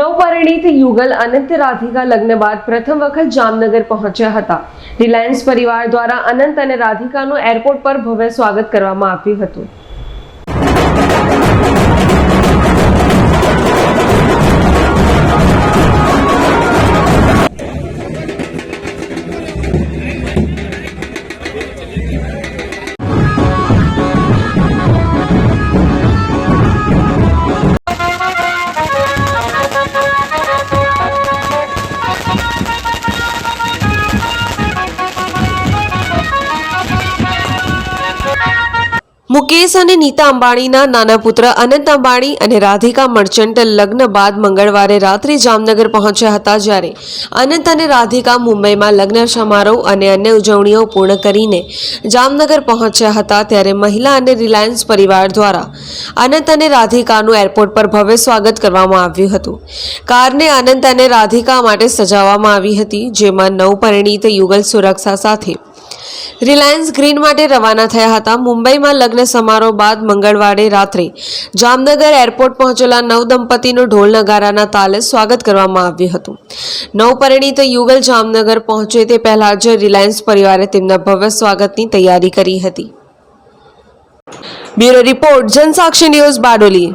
નવપરિણીત યુગલ અનંત રાધિકા લગ્ન બાદ પ્રથમ વખત જામનગર પહોંચ્યા હતા. રિલાયન્સ પરિવાર દ્વારા અનંત અને રાધિકાનું એરપોર્ટ પર ભવ્ય સ્વાગત કરવામાં આવ્યું હતું. મુકેશ અને નીતા અંબાણીના નાના પુત્ર અનંત અંબાણી અને રાધિકા મર્ચન્ટ લગ્ન બાદ મંગળવારે રાત્રે જામનગર પહોંચ્યા હતા જ્યારે અનંત અને રાધિકા મુંબઈમાં લગ્ન સમારોહ અને અન્ય ઉજવણીઓ પૂર્ણ કરીને જામનગર પહોંચ્યા હતા ત્યારે મહિલા અને રિલાયન્સ પરિવાર દ્વારા અનંત અને રાધિકાનું એરપોર્ટ પર ભવ્ય સ્વાગત કરવામાં આવ્યું હતું. કારને અનંત અને રાધિકા માટે સજાવવામાં આવી હતી, જેમાં નવપરિણીત યુગલ સુરક્ષા સાથે રિલાયન્સ ગ્રીન માટે રવાના થયા હતા. મુંબઈમાં લગ્ન સમારોહ બાદ મંગળવારે રાત્રે જામનગર એરપોર્ટ પહોંચેલા નવ દંપતીનું ઢોલ નગારાના તાલે સ્વાગત કરવામાં આવ્યું હતું. નવપરિણીત યુગલ જામનગર પહોંચે તે પહેલા જ રિલાયન્સ પરિવારે તેમના ભવ્ય સ્વાગતની તૈયારી કરી હતી. Bureau report Jansakshi news Bardoli.